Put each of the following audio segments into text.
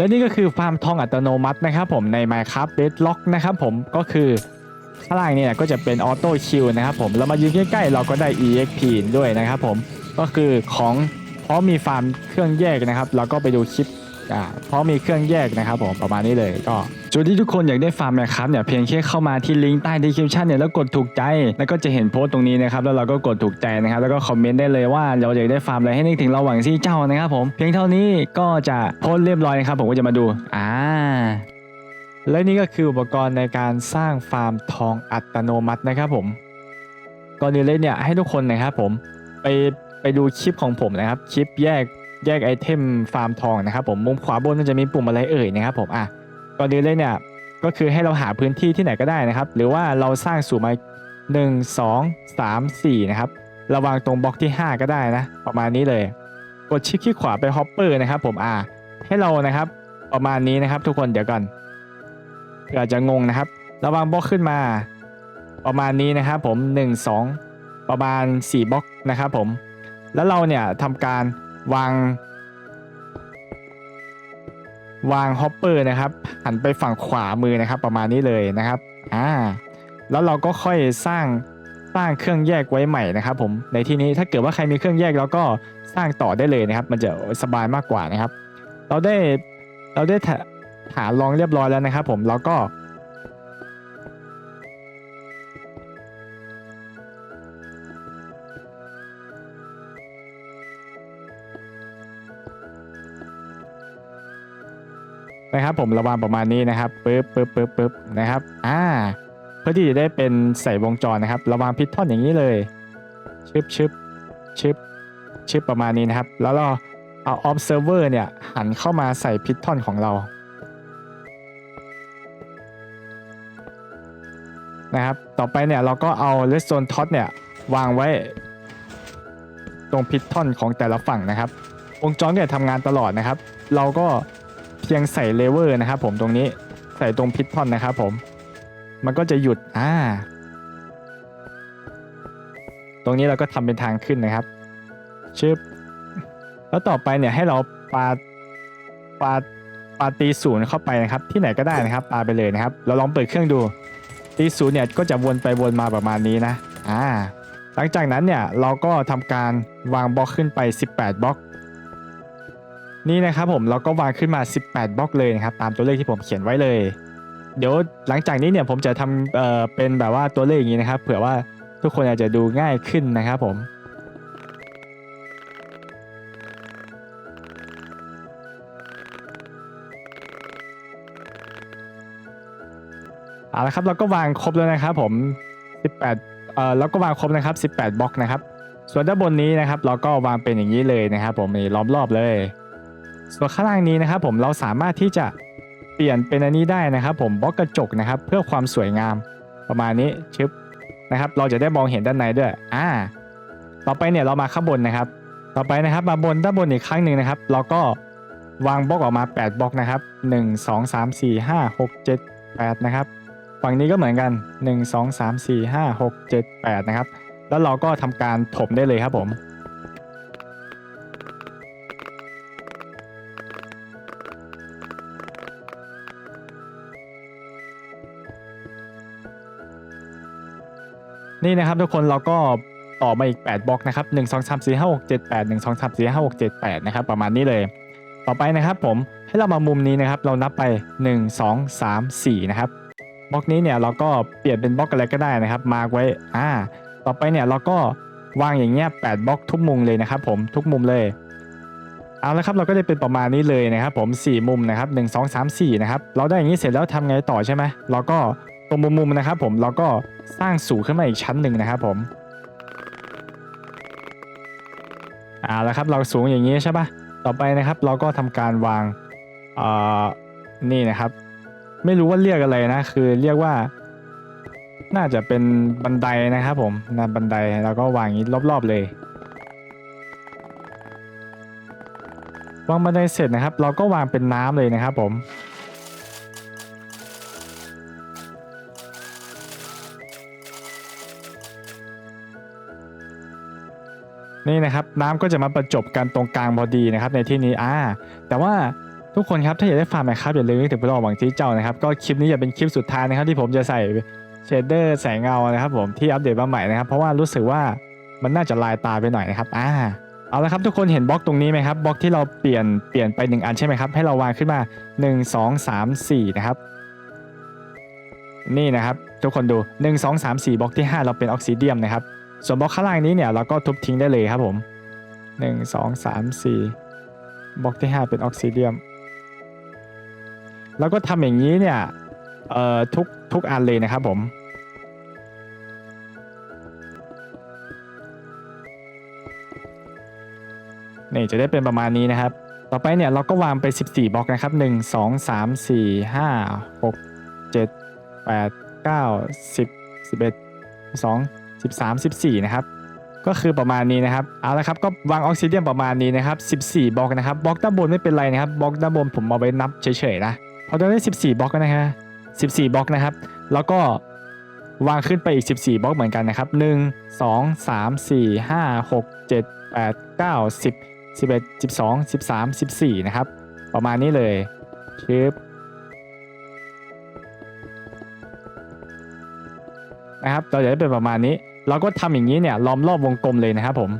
และนี่ก็คือฟาร์มทองอัตโนมัตินะครับผมใน Minecraft Deadlock นะครับผมก็คือข้างล่างเนี่ยก็จะเป็นออโต้คิวนะครับผมเรามายืนใกล้ๆเราก็ได้ EXP ด้วยนะครับผมก็คือของเพราะมีฟาร์มเครื่องแยกนะครับ เราก็ไปดูคลิป อ่าเพราะมีเครื่องแยกนะครับผมประมาณนี้เลยก็จุดที่ทุกคนอยากได้ฟาร์มนะครับเนี่ยเพียงแค่เข้ามาที่ลิงก์ใต้ description เนี่ยแล้วกดถูกใจ แล้วก็จะเห็นโพสต์ตรงนี้นะครับแล้วเราก็กดถูกใจนะครับแล้วก็คอมเมนต์ได้เลยว่าเราอยากได้ฟาร์มอะไรให้นึกถึงเราหวังซี่เจ้านะครับผมเพียงเท่านี้ก็จะโพสต์เรียบร้อยนะครับผมก็จะมาดูอ่าและนี่ก็คืออุปกรณ์ในการสร้างฟาร์มทองอัตโนมัตินะครับผมก่อนอื่นเลยเนี่ยให้ทุกคนนะครับผมไปไปดูคลิปของผมนะครับ คลิปแยก แยกไอเทมฟาร์มทองนะครับผมมุมขวาบนมันจะมีปุ่มอะไรเอ่ยนะครับผมอะก่อนอื่นเลยเนี่ยก็คือให้เราหาพื้นที่ที่ไหนก็ได้นะครับ หรือว่าเราสร้างสู่มา1 2 3 4 นะครับระวางตรงบล็อกที่ 5 ก็ได้นะ ประมาณนี้เลยกดชิคคลิกขวาไปฮอปเปอร์นะครับผมอะให้เรานะครับประมาณนี้นะครับ ทุกคนเดี๋ยวก่อนเผื่อจะงงนะครับ ระวางบล็อกขึ้นมา ประมาณนี้นะครับผม 1 2 ประมาณ 4บล็อกนะครับผม แล้วเราเนี่ยทำการ วาง วางฮอปเปอร์นะครับหันไปฝั่งขวามือนะครับ ประมาณนี้เลยนะครับอ่าแล้วเราก็ค่อยสร้างสร้างเครื่องแยกไว้ใหม่นะครับ ผมในที่นี้ถ้าเกิดว่าใครมีเครื่องแยกเราก็สร้างต่อได้เลยนะครับ มันจะสบายมากกว่านะครับ เราได้เราได้หาลองเรียบร้อยแล้วนะครับ ผมแล้วก็ นะครับผมระวางประมาณนี้นะครับปึ๊บปึ๊บปึ๊บปึ๊บนะครับอ่าเพื่อที่จะได้เป็นใส่วงจรนะครับ ระวางพิททอนอย่างนี้เลยชึบชึบชึบชึบประมาณนี้นะครับ แล้วเราเอา observer เนี่ยหันเข้ามาใส่พิททอนของเรานะครับ ต่อไปเนี่ยเราก็เอาเลสโซนท็อตเนี่ยวางไว้ ตรงพิททอนของแต่ละฝั่งนะครับ วงจรเนี่ยทำงานตลอดนะครับ เราก็ เพียงใส่เลเวอร์นะครับผมตรงนี้ใส่ตรงพิททอนนะครับผม มันก็จะหยุดอ่าตรงนี้เราก็ทำเป็นทางขึ้นนะครับชึบแล้วต่อไปเนี่ยให้เราปาปาปาตีศูนย์เข้าไปนะครับที่ไหนก็ได้นะครับปาไปเลยนะครับ เราลองเปิดเครื่องดูตีศูนย์เนี่ยก็จะวนไปวนมาประมาณนี้นะอ่าหลังจากนั้นเนี่ยเราก็ทำการวางบล็อกขึ้นไป 18 บล็อก นี่นะครับผมเราก็วางขึ้นมา 18 บล็อกเลยนะครับตามตัวเลขที่ผมเขียนไว้เลย เดี๋ยวหลังจากนี้เนี่ยผมจะทำเอ่อเป็นแบบว่าตัวเลขอย่างนี้นะครับ เผื่อว่าทุกคนอาจจะดูง่ายขึ้นนะครับผมเอาละครับเราก็วางครบแล้วนะครับผม 18 เอ่อเราก็วางครบนะครับ 18 บล็อกนะครับ ส่วนด้านบนนี้นะครับ เราก็วางเป็นอย่างนี้เลยนะครับ ผมนี่ล้อมรอบเลย ส่วนข้างล่างนี้นะครับผมเราสามารถที่จะเปลี่ยนเป็นอันนี้ได้นะครับ ผมบล็อกกระจกนะครับ เพื่อความสวยงามประมาณนี้ชึบนะครับ เราจะได้มองเห็นด้านในด้วยอ่าต่อไปเนี่ยเรามาข้างบนนะครับ ต่อไปนะครับมาบนด้านบนอีกครั้งหนึ่งนะครับ เราก็วางบล็อกออกมา 8บล็อกนะครับ 1 2 3 4 5 6 7 8 นะครับฝั่งนี้ก็เหมือนกัน 1 2 3 4 5 6 7 8 นะครับ แล้วเราก็ทำการถมได้เลยครับผม นี่นะครับทุกคนเราก็ต่อมาอีก 8บล็อกนะครับ1 2 3 4 5 6 7 8 1 2 3 4 5 6 7 8นะครับประมาณนี้เลย ต่อไปนะครับผมให้เรามามุมนี้นะครับเรานับไป 1 2 3 4นะครับบล็อกนี้เนี่ยเราก็เปลี่ยนเป็นบล็อกอะไรก็ได้นะครับ มาไว้อ่าต่อไปเนี่ยเราก็วางอย่างเงี้ย8บล็อกทุกมุมเลยนะครับผมทุกมุมเลยเอาละครับเราก็ได้เป็นประมาณนี้เลยนะครับผม 4 มุมนะครับ 1 2 3 4นะครับเราได้อย่างนี้เสร็จแล้วทำไงต่อใช่ไหมเราก็ ตรงมุมๆนะครับผมเราก็สร้างสูงขึ้นมาอีกชั้นหนึ่งนะครับผมเอาละครับเราสูงอย่างนี้ใช่ปะต่อไปนะครับ เราก็ทำการวางเอ่อนี่นะครับ ไม่รู้ว่าเรียกอะไรนะ คือเรียกว่า น่าจะเป็นบันไดนะครับ ผมนะบันไดแล้วก็วางอย่างนี้รอบๆเลยวางบันไดเสร็จนะครับ เราก็วางเป็นน้ำเลยนะครับผม นี่นะครับน้ำก็จะมาประจบกันตรงกลางพอดีนะครับ ในที่นี้อ่าแต่ว่าทุกคนครับถ้าอยากได้ฟาร์มนะครับอย่าลืมนึกถึงพวกเราหวังจีเจ้านะครับก็คลิปนี้จะเป็นคลิปสุดท้ายนะครับที่ผมจะใส่เชดเดอร์แสงเงานะครับผมที่อัปเดตมาใหม่นะครับเพราะว่ารู้สึกว่ามันน่าจะลายตาไปหน่อยนะครับอ่าเอาละครับทุกคนเห็นบล็อกตรงนี้ไหมครับบล็อกที่เราเปลี่ยนเปลี่ยนไปหนึ่งอันใช่ไหมครับให้เราวางขึ้นมา 1 2 3 4 นะครับ นี่นะครับ ทุกคนดู 1 2 3 4บล็อกที่ 5 เราเป็นออกซิเดียมนะครับ ส่วนบล็อกข้างล่างนี้เนี่ยเราก็ทุบทิ้งได้เลยครับผม 1 2 3 4บล็อกที่ 5 เป็นออกซิเดียม แล้วก็ทำอย่างนี้เนี่ยเอ่อทุกทุกอันเลยนะครับผมนี่จะได้เป็นประมาณนี้นะครับ ต่อไปเนี่ยเราก็วางไป 14 บล็อกนะครับ 1 2 3 4 5 6 7 8 9 10 11 12 13 14 นะครับ ก็คือประมาณนี้นะครับ เอาละครับ ก็วางออกซิเดียมประมาณนี้นะครับ 14 บล็อกนะครับ บล็อกด้านบนไม่เป็นไรนะครับ บล็อกด้านบนผมเอาไว้นับเฉยๆนะ พอได้ 14 บล็อกนะฮะ14 บล็อกนะครับ แล้วก็วางขึ้นไปอีก 14 บล็อกเหมือนกันนะครับ 1 2 3 4 5 6 7 8 9 10 11 12 13 14 นะครับ ประมาณนี้เลยชึบนะครับ เราจะได้เป็นประมาณนี้ เราก็ทำอย่างนี้เนี่ยล้อมรอบวงกลมเลยนะครับผม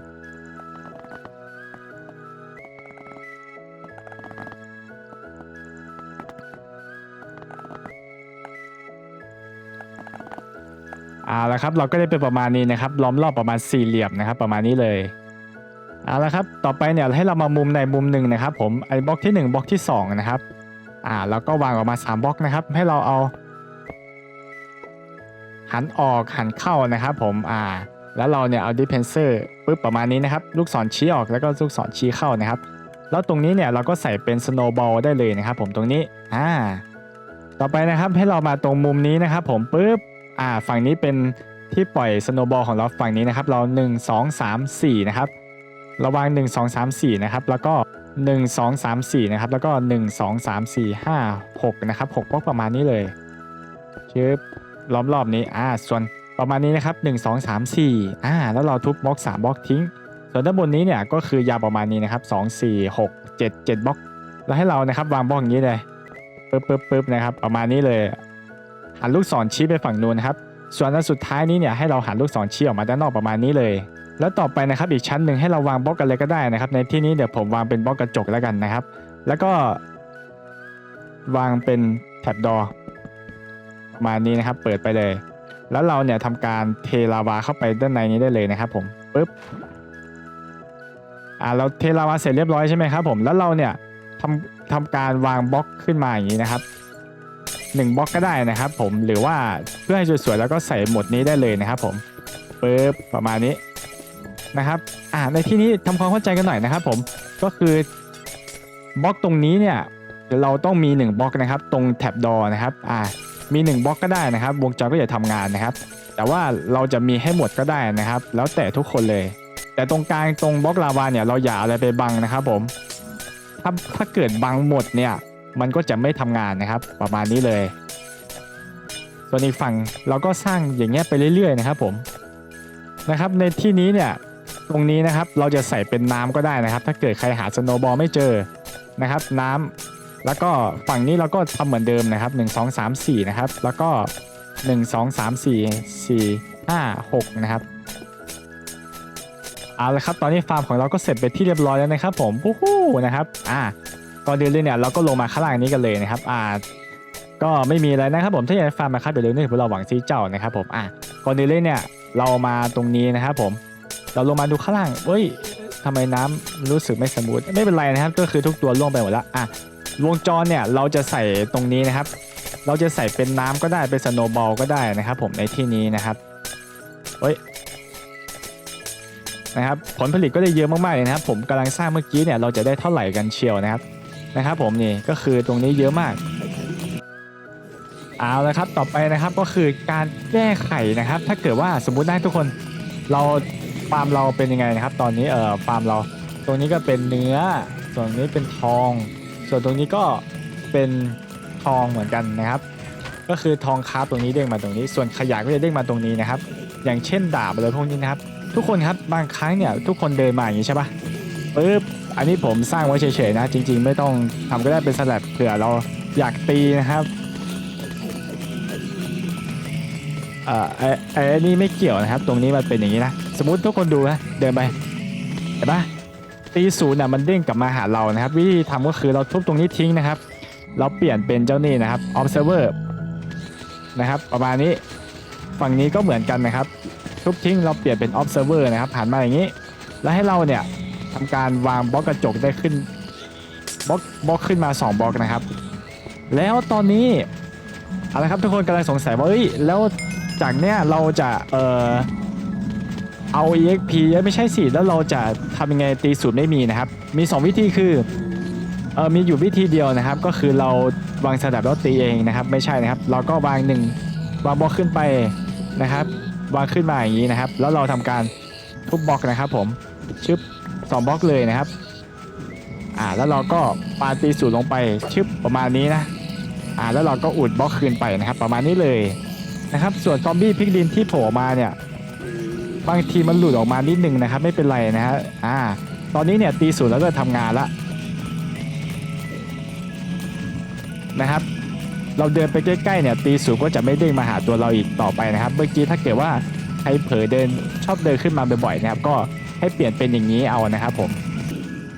เอาละครับเราก็ได้เป็นประมาณนี้นะครับล้อมรอบประมาณสี่เหลี่ยมนะครับ ประมาณนี้เลยเอาละครับต่อไปเนี่ยให้เรามามุมในมุมหนึ่งนะครับ ผมไอ้บล็อกที่1บล็อกที่2นะครับอ่าแล้วก็วางออกมา3บล็อกนะครับ ให้เราเอา หันออกหันเข้านะครับผมอ่าแล้วเราเนี่ยเอาดิเพนเซอร์ปุ๊บประมาณนี้นะครับ ลูกศรชี้ออกแล้วก็ลูกศรชี้เข้านะครับ แล้วตรงนี้เนี่ยเราก็ใส่เป็นสโนว์บอลได้เลยนะครับ ผมตรงนี้อ่าต่อไปนะครับให้เรามาตรงมุมนี้นะครับ ผมปุ๊บอ่าฝั่งนี้เป็นที่ปล่อยสโนว์บอลของเราฝั่งนี้นะครับ เรา 1 2 3 4 นะครับระวาง 1 2 3 4 นะครับ แล้วก็ 1 2 3 4 นะครับ แล้วก็ 1 2 3 4 5 6 นะครับ6บล็อกประมาณนี้เลยชึบ ล้อมรอบนี้อ่าส่วนประมาณนี้นะครับ 1 2 3 4อ่าแล้วเราทุบบล็อก3บล็อกทิ้ง ส่วนด้านบนนี้เนี่ยก็คือยาวประมาณนี้นะครับ 2 4 6 7 7บล็อก แล้วให้เรานะครับวางบล็อกอย่างนี้เลยปึ๊บปึ๊บปึ๊บนะครับประมาณนี้เลยหันลูกศรชี้ไปฝั่งนู้นนะครับส่วนอันสุดท้ายนี้เนี่ยให้เราหันลูกศรชี้ออกมาด้านนอกประมาณนี้เลย แล้วต่อไปนะครับอีกชั้นหนึ่งให้เราวางบล็อกกันเลยก็ได้นะครับ ในที่นี้เดี๋ยวผมวางเป็นบล็อกกระจกแล้วกันนะครับ แล้วก็ วางเป็นแท็บดอ ประมาณนี้นะครับ เปิดไปเลย แล้วเราเนี่ยทำการเทลาวาเข้าไปด้านในนี้ได้เลยนะครับผมปึ๊บอ่าเราเทลาวาเสร็จเรียบร้อยใช่ไหมครับผมแล้วเราเนี่ยทำทำการวางบล็อกขึ้นมาอย่างนี้นะครับหนึ่งบล็อกก็ได้นะครับผมหรือว่าเพื่อให้สวยๆแล้วก็ใส่หมดนี้ได้เลยนะครับผมปึ๊บประมาณนี้นะครับอ่าในที่นี้ทำความเข้าใจกันหน่อยนะครับผมก็คือบล็อกตรงนี้เนี่ยเราต้องมี 1บล็อกนะครับ ตรงแท็บดอนะครับอ่า มี1บล็อกก็ได้นะครับ วงจรก็จะทำงานนะครับ แต่ว่าเราจะมีให้หมดก็ได้นะครับ แล้วแต่ทุกคนเลย แต่ตรงกลางตรงบล็อกลาวาเนี่ยเราอย่าอะไรไปบังนะครับผมถ้าถ้าเกิดบังหมดเนี่ยมันก็จะไม่ทำงานนะครับ ประมาณนี้เลยส่วนอีกฝั่งเราก็สร้างอย่างเงี้ยไปเรื่อยๆนะครับผมนะครับในที่นี้เนี่ยตรงนี้นะครับเราจะใส่เป็นน้ำก็ได้นะครับ ถ้าเกิดใครหาสโนว์บอลไม่เจอนะครับ น้ำ แล้วก็ฝั่งนี้เราก็ทำเหมือนเดิมนะครับ 1 2 3 4 นะครับ แล้วก็ 1 2 3 4 4 5 6 นะครับเอาละครับตอนนี้ฟาร์มของเราก็เสร็จไปที่เรียบร้อยแล้วนะครับ ผมวู้ฮู้นะครับอ่าก่อนเดินเลยเนี่ยเราก็ลงมาข้างล่างนี้กันเลยนะครับอ่าก็ไม่มีอะไรนะครับผมถ้าอยากฟาร์มนะครับเดี๋ยวเร็วนี่พวกเราหวังซีเจ้านะครับผมอะก่อนเดินเลยเนี่ยเรามาตรงนี้นะครับผม เราลงมาดูข้างล่างเฮ้ยทำไมน้ำรู้สึกไม่สมูทไม่เป็นไรนะครับ ก็คือทุกตัวล่วงไปหมดแล้วอะ วงจรเนี่ยเราจะใส่ตรงนี้นะครับ เราจะใส่เป็นน้ำก็ได้เป็นสโนว์บอลก็ได้นะครับ ผมในที่นี้นะครับเฮ้ยนะครับผลผลิตก็ได้เยอะมากๆเลยนะครับ ผมกำลังสร้างเมื่อกี้เนี่ยเราจะได้เท่าไหร่กันเชียวนะครับนะครับ ผมนี่ก็คือตรงนี้เยอะมากเอาละครับต่อไปนะครับก็คือการแก้ไขนะครับ ถ้าเกิดว่าสมมุติได้ทุกคนเราฟาร์มเราเป็นยังไงนะครับ ตอนนี้เอ่อฟาร์มเรา ตรงนี้ก็เป็นเนื้อส่วนนี้เป็นทอง ส่วนตรงนี้ก็เป็นทองเหมือนกันนะครับ ก็คือทองคาบตรงนี้เด้งมาตรงนี้ ส่วนขยะก็จะเด้งมาตรงนี้นะครับ อย่างเช่นดาบอะไรพวกนี้นะครับ ทุกคนครับบางครั้งเนี่ยทุกคนเดินมาอย่างนี้ใช่ปะปึ๊บอันนี้ผมสร้างไว้เฉยๆนะ จริง ๆ ไม่ต้องทำก็ได้เป็นสลับเผื่อเราอยากตีนะครับเอ่อไอ้ไอ้นี่ไม่เกี่ยวนะครับ ตรงนี้มันเป็นอย่างนี้นะ สมมติทุกคนดูนะเดินไปเห็นปะ ตีศูนย์น่ะมันเด้งกลับมาหาเรานะครับ วิธีทำก็คือเราทุบตรงนี้ทิ้งนะครับ เราเปลี่ยนเป็นเจ้านี่นะครับ observer นะครับ ประมาณนี้ฝั่งนี้ก็เหมือนกันนะครับ ทุบทิ้งเราเปลี่ยนเป็น observer นะครับหันมาอย่างนี้ แล้วให้เราเนี่ยทำการวางบล็อกกระจกได้ขึ้นบล็อกบล็อกขึ้นมา 2บล็อกนะครับ แล้วตอนนี้อาละครับทุกคนกำลังสงสัยว่าเอ้ยแล้วจากเนี้ยเราจะเอ่อ เอา exp ไม่ใช่สิแล้วเราจะทำยังไงตีสูตรไม่มีนะครับ มี 2 วิธีคือเออมีอยู่วิธีเดียวนะครับ ก็คือเราวางสลับแล้วตีเองนะครับ ไม่ใช่นะครับ เราก็วางหนึ่งวางบล็อกขึ้นไปนะครับ วางขึ้นมาอย่างนี้นะครับ แล้วเราทำการทุบบล็อกนะครับ ผมชึบสองบล็อกเลยนะครับอ่าแล้วเราก็ปาตีสูตรลงไปชึบประมาณนี้นะอ่าแล้วเราก็อุดบล็อกคืนไปนะครับ ประมาณนี้เลยนะครับ ส่วนซอมบี้พลิกดินที่โผล่มาเนี่ย บางทีมันหลุดออกมานิดนึงนะครับไม่เป็นไรนะฮะอ่าตอนนี้เนี่ยตีสูตรแล้วก็ทำงานละนะครับเราเดินไปใกล้ๆเนี่ยตีสูงก็จะไม่เด้งมาหาตัวเราอีกต่อไปนะครับ เมื่อกี้ถ้าเกิดว่าใครเผลอเดินชอบเดินขึ้นมาบ่อยๆนะครับก็ให้เปลี่ยนเป็นอย่างนี้เอานะครับผม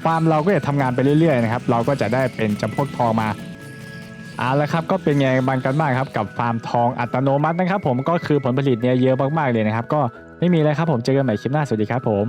ฟาร์มเราก็จะทำงานไปเรื่อยๆนะครับเราก็จะได้เป็นจำพวกทองมาเอาละครับก็เป็นไงบางกันบ้างครับกับฟาร์มทองอัตโนมัตินะครับ ผมก็คือผลผลิตเนี่ยเยอะมากๆเลยนะครับ ก็ ไม่มีเลยครับผมเจอกันใหม่คลิปหน้าสวัสดีครับผม